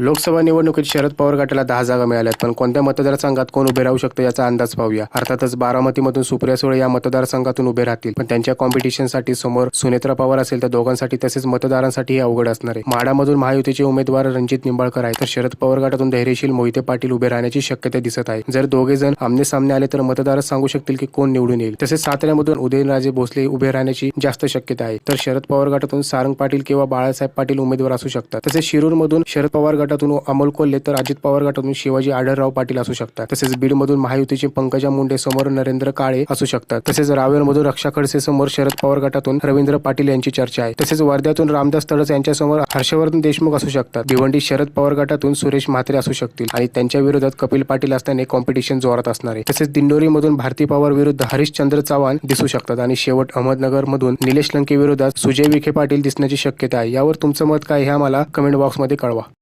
लोकसभा निवडणुकीत शरद पवार गटाला दहा जागा मिळाल्यात पण कोणत्या मतदारसंघात कोण उभे राहू शकतं याचा अंदाज पाहूया. अर्थातच बारामतीमधून सुप्रिया सुळे या मतदारसंघातून उभे राहतील. पण त्यांच्या कॉम्पिटिशनसाठी समोर सुनेत्रा पवार असेल तर दोघांसाठी तसेच मतदारांसाठी हे अवघड असणार आहे. माडामधून महायुतीचे उमेदवार रणजित निंबाळकर आहे तर शरद पवार गटातून धैर्यशील मोहिते पाटील उभे राहण्याची शक्यता दिसत आहे. जर दोघे जण आमने सामने आले तर मतदार सांगू शकतील की कोण निवडून येईल. तसेच साताऱ्यामधून उदयनराजे भोसले उभे राहण्याची जास्त शक्यता आहे. तर शरद पवार गटातून सारंग पाटील किंवा बाळासाहेब पाटील उमेदवार असू शकतात. तसेच शिरूरमधून शरद पवार गटातून अमोल कोल्हे तर अजित पवार गटातून शिवाजी आढळराव पाटील असू शकतात. तसेच बीडमधून महायुतीचे पंकजा मुंडे समोर नरेंद्र काळे असू शकतात. तसेच रावेरमधून रक्षा खडसे समोर शरद पवार गटातून रवींद्र पाटील यांची चर्चा आहे. तसेच वर्ध्यातून रामदास तडस यांच्यासमोर हर्षवर्धन देशमुख असू शकतात. भिवंडी शरद पवार गटातून सुरेश म्हात्रे असू शकतील. आणि त्यांच्या विरोधात कपिल पाटील असल्याने कॉम्पिटिशन जोरात असणार आहे. तसेच दिंडोरीमधून भारती पवार विरुद्ध हरिश्चंद्र चव्हाण दिसू शकतात. आणि शेवट अहमदनगरमधून निलेश लंके विरोधात सुजय विखे पाटील दिसण्याची शक्यता आहे. यावर तुमचं मत काय हे आम्हाला कमेंट बॉक्समध्ये कळवा.